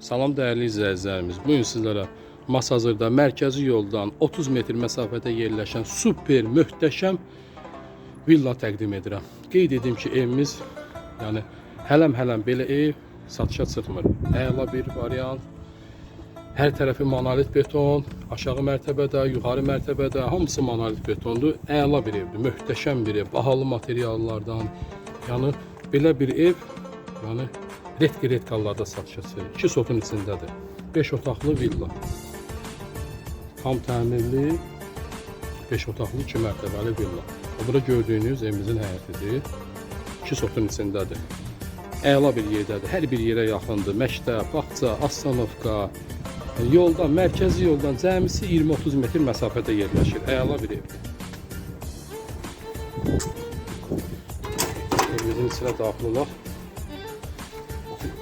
Salam değerli izləyicilərimiz. Bu gün sizlərə Masazırda mərkəzi yoldan 30 metr məsafədə yerləşən super möhtəşəm villa təqdim edirəm. Qeyd edim ki, evimiz yəni hələm-hələm belə ev satışa çıxmır. Əla bir variant. Hər tərəfi monolit beton, aşağı mərtəbədə, yuxarı mərtəbədə hamısı monolit betondur. Əla bir evdir, möhtəşəm bir ev, bahalı materiallardan. Yəni belə bir ev, yəni retki retkallarda satışa çıxır. 2 sotun içindədir. 5 otaqlı villa. Tam təmirli 5 otaqlı 2 mərtəbəli villa. Burada gördüyünüz evimizin həyətidir. 2 sotun içindədir. Əla bir yerdədir. Hər bir yerə yaxındır. Məktəb, bağça, astanovka, yoldan, mərkəzi yoldan cəmisi 20-30 metr məsafədə yerləşir. Əla bir evdir. Evimizin içinə daxil olaq.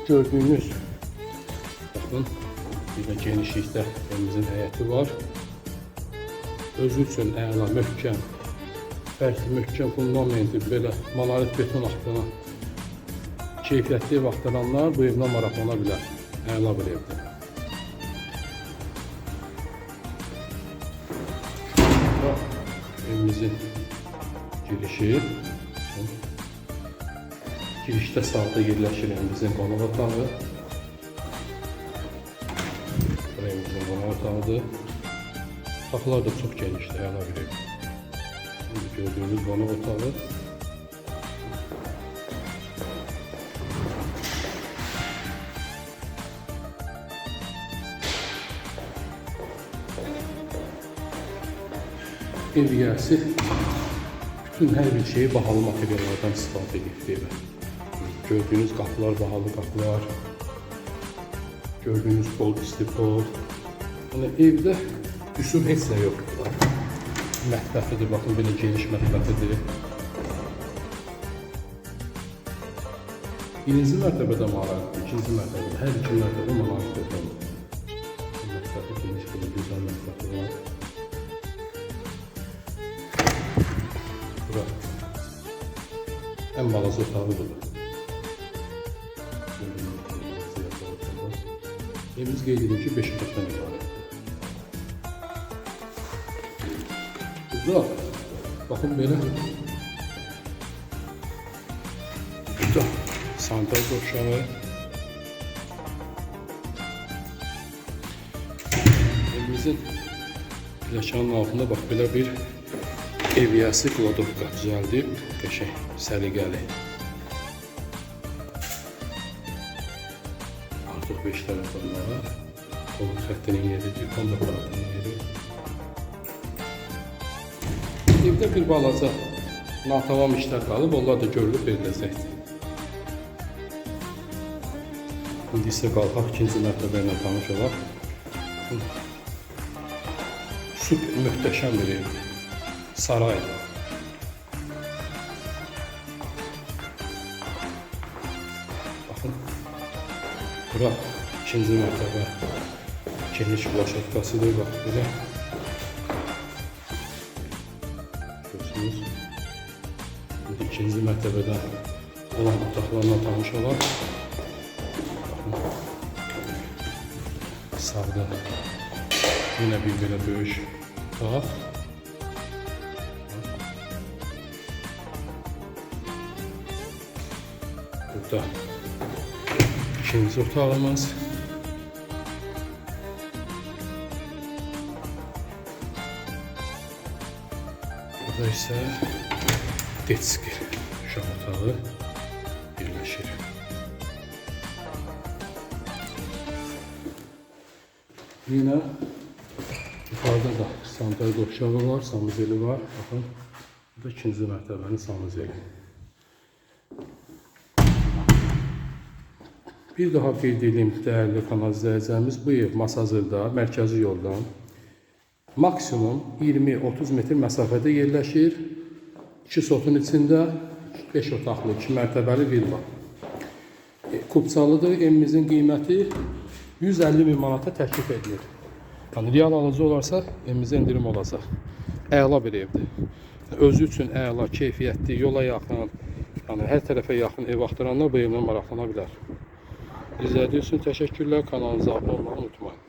Gördüyünüz baxın bir də genişlikdə evimizin həyəti var. Özü üçün əla, möhkəm, bəlkə möhkəm fundamenti belə monolit beton axtaran keyfiyyətli ev bu evlə maraqlana bilər. Əla bir evdir. Evimizin girişi. Girişdə sağda yerləşir evimizin qonaq otağı. Bura evimizin qonaq otağıdır. Otaqlar da çox genişdir, əla bir. Şimdi gördüğünüz qonaq otağı. Ev yiyəsi bütün hər bir şeyi bahalı materiallardan istifadə edib evə. Gördüyünüz qapılar bahalı qapılar. Gördüyünüz pol, istipol. Yəni evdə üsul heç nə yoxdur. Mətbəxidir, baxın belə geniş mətbəxidir. Birinci mərtəbədə malardır, ikinci mərtəbədə, hər iki mərtəbədə malardır betondur. Mətbəxi geniş belə gözəl mətbəxi var. Bura ən balaca otağı budur. Qeyd edir ki, 5 otaqdan ibarətdir. Burada baxın belə burada sandal döşəmi evimizin pləkanın altında bax belə bir ev yiyəsi kladovka düzəldib qəşəng səliqəli artıq 5 tərəfdən var kol xəttinin yeri, telefon aparatının yeri Evdə bir balaca natavam işlər qalıb, onlar da görülüb veriləcəkdir. İndi isə qalxaq ikinci mərtəbə ilə tanış olaq. Super möhtəşəm bir ev. Saray. Baxın. Bura ikinci mərtəbə. Geniş plaşatkasıdır, bax belə. Görürsünüz. Şimdi ikinci mərtəbədə olan otaqlarla tanış olaq. Sağda yine bir belə böyük otaq. Burada ikinci otağımız. Burada ise Detski uşaq otağı birləşir. Yine yukarıda da sandalye döşəmi var, sanuzeli var. Baxın, bu da ikinci mərtəbənin sanuzeli. Bir daha qeyd edeyim dəyərli kanal izləyicilərimiz, bu ev Masazırda, mərkəzi yoldan maksimum 20-30 metr məsafədə yerləşir. 2 sotun içində 5 otaqlı, 2 mərtəbəli villa. E, Kubçalıdır. Evimizin qiyməti 150 min manata təklif edilir. Yəni real alıcı olarsa evimizə endirim olacaq. Əla bir evdir. Özü üçün əla, keyfiyyətli, yola yaxın, yəni hər tərəfə yaxın ev axtaranlar bu evlə maraqlana bilər. İzlediğiniz için teşekkürler. Kanalımıza abone olmayı unutmayın.